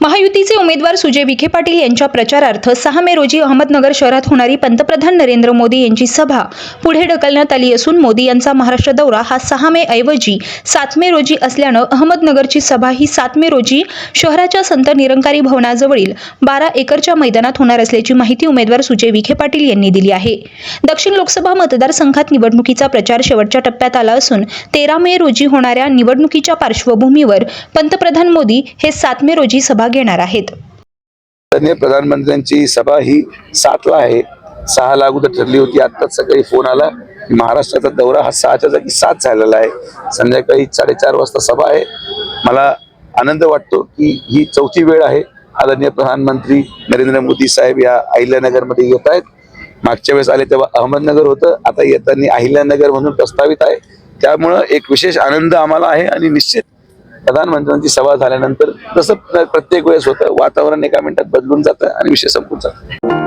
महायुतीचे उमेदवार सुजय विखे पाटील यांच्या प्रचारार्थ सहा मे रोजी अहमदनगर शहरात होणारी पंतप्रधान नरेंद्र मोदी यांची सभा पुढे ढकलण्यात आली असून मोदी यांचा महाराष्ट्र दौरा हा सहा मे ऐवजी सात मे रोजी असल्यानं अहमदनगरची सभा ही सात मे रोजी शहराच्या संत निरंकारी भवनाजवळील बारा एकरच्या मैदानात होणार असल्याची माहिती उमेदवार सुजय विखे पाटील यांनी दिली आहे. दक्षिण लोकसभा मतदारसंघात निवडणुकीचा प्रचार शेवटच्या टप्प्यात आला असून तेरा मे रोजी होणाऱ्या निवडणुकीच्या पार्श्वभूमीवर पंतप्रधान मोदी हे सात मे रोजी सभा घेणार आहेत. प्रधानमंत्र्यांची सभा ही सातला आहे. सहाला अगोदर ठरली होती आत्ताच सकाळी फोन आला महाराष्ट्राचा दौरा हा सहाच्या जागी सात झालेला आहे. संध्याकाळी साडेचार वाजता सभा आहे. मला आनंद वाटतो की ही चौथी वेळ आहे. आदरणीय प्रधानमंत्री नरेंद्र मोदी साहेब या अहिल्यानगरमध्ये येत आहेत. मागच्या वेळेस आले तेव्हा अहमदनगर होतं आता येताना अहिल्यानगर म्हणून प्रस्तावित आहे. त्यामुळं एक विशेष आनंद आम्हाला आहे आणि निश्चित प्रधानमंत्र्यांची सभा झाल्यानंतर जसं प्रत्येक वेळेस होतं. वातावरण एका मिनिटात बदलून जातं आणि विषय संपून जातं.